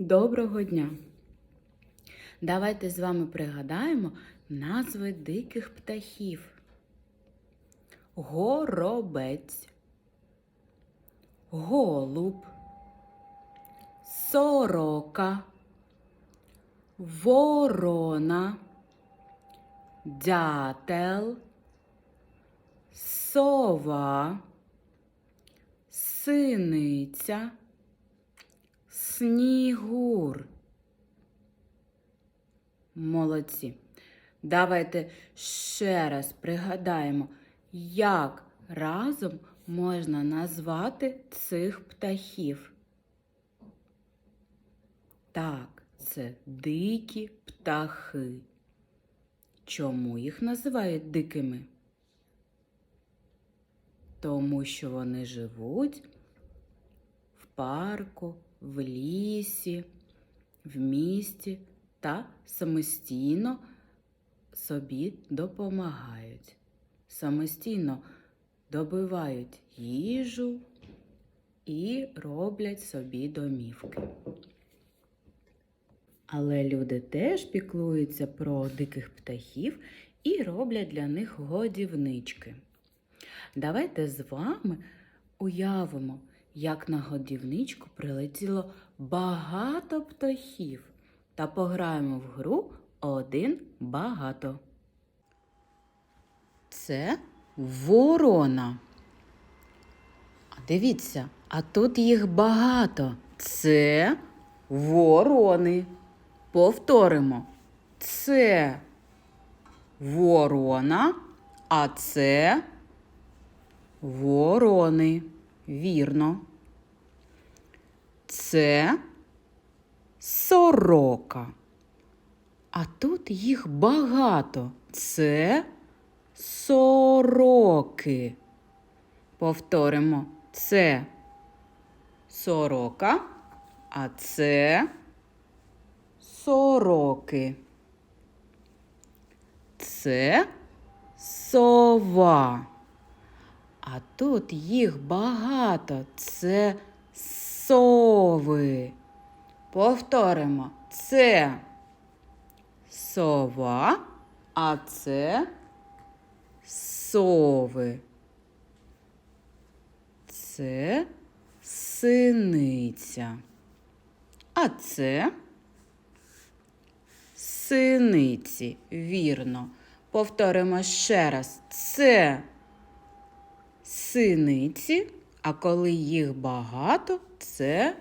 Доброго дня! Давайте з вами пригадаємо назви диких птахів. Горобець, голуб, сорока, ворона, дятел, сова, синиця, снігур. Молодці. Давайте ще раз пригадаємо, як разом можна назвати цих птахів. Так, це дикі птахи. Чому їх називають дикими? Тому що вони живуть парку, в лісі, в місті та самостійно собі допомагають. Самостійно добивають їжу і роблять собі домівки. Але люди теж піклуються про диких птахів і роблять для них годівнички. Давайте з вами уявимо, як на годівничку прилетіло багато птахів та пограємо в гру один багато. Це ворона. А дивіться, а тут їх багато. Це ворони. Повторимо. Це ворона, а це ворони. Вірно. Це сорока. А тут їх багато. Це сороки. Повторимо. Це сорока, а це сороки. Це сова. А тут їх багато. Це сови. Повторимо. Це сова, а це сови. Це синиця. А це синиці. Вірно. Повторимо ще раз. Це синиці, а коли їх багато, це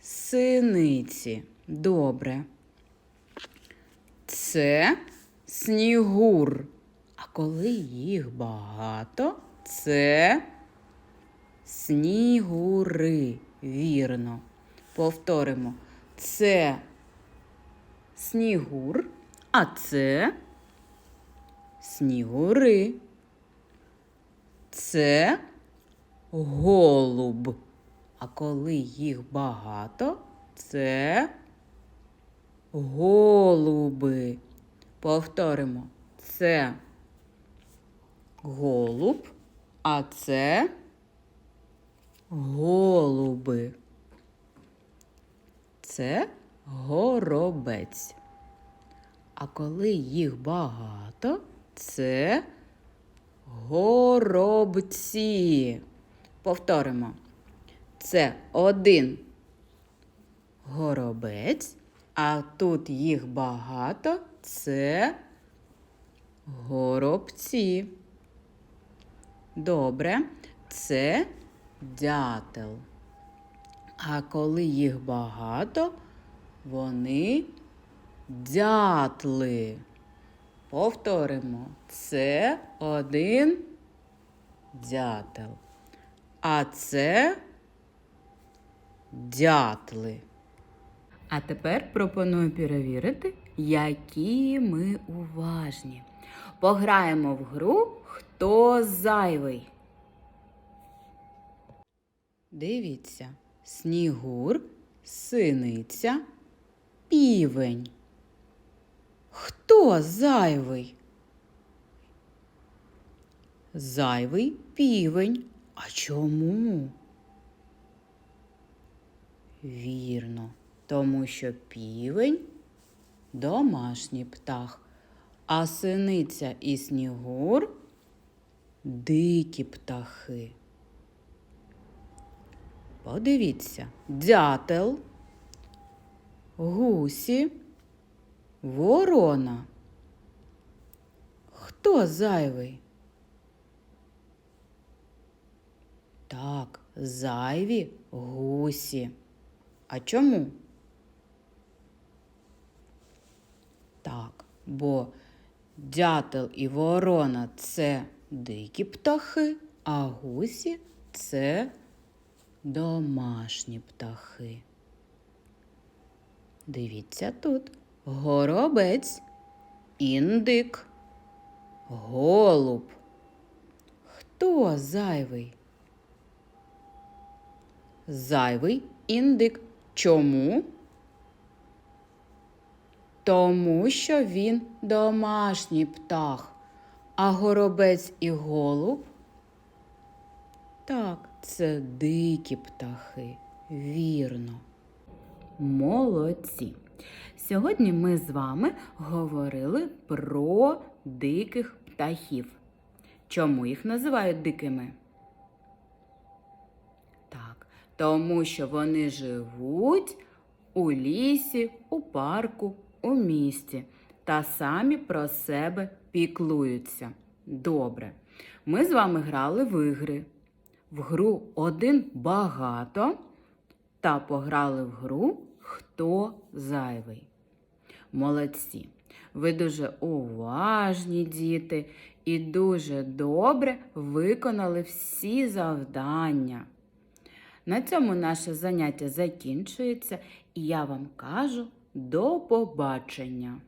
синиці. Добре. Це снігур. А коли їх багато, це снігури. Вірно. Повторимо. Це снігур, а це снігури. Це голуб. А коли їх багато, це голуби. Повторимо. Це голуб, а це голуби. Це горобець. А коли їх багато, це горобці. Повторимо. Це один горобець, а тут їх багато це горобці. Добре, це дятел. А коли їх багато, вони дятли. Повторимо, це один дятел. А це дятли. А тепер пропоную перевірити, які ми уважні. Пограємо в гру Хто зайвий. Дивіться, снігур, синиця, півень. Хто зайвий? Зайвий півень. А чому? Вірно, тому що півень домашній птах, а синиця і снігур дикі птахи. Подивіться, дятел, гусі, ворона. Хто зайвий? Так, зайві гусі. А чому? Так, бо дятел і ворона це дикі птахи, а гусі це домашні птахи. Дивіться тут горобець, індик, голуб. Хто зайвий? Зайвий індик. Чому? Тому що він домашній птах, а горобець і голуб так, це дикі птахи, вірно. Молодці. Сьогодні ми з вами говорили про диких птахів. Чому їх називають дикими? Так, тому що вони живуть у лісі, у парку, у місті та самі про себе піклуються. Добре. Ми з вами грали в ігри. В гру один багато та пограли в гру Хто зайвий. Молодці. Ви дуже уважні діти і дуже добре виконали всі завдання. На цьому наше заняття закінчується, і я вам кажу до побачення!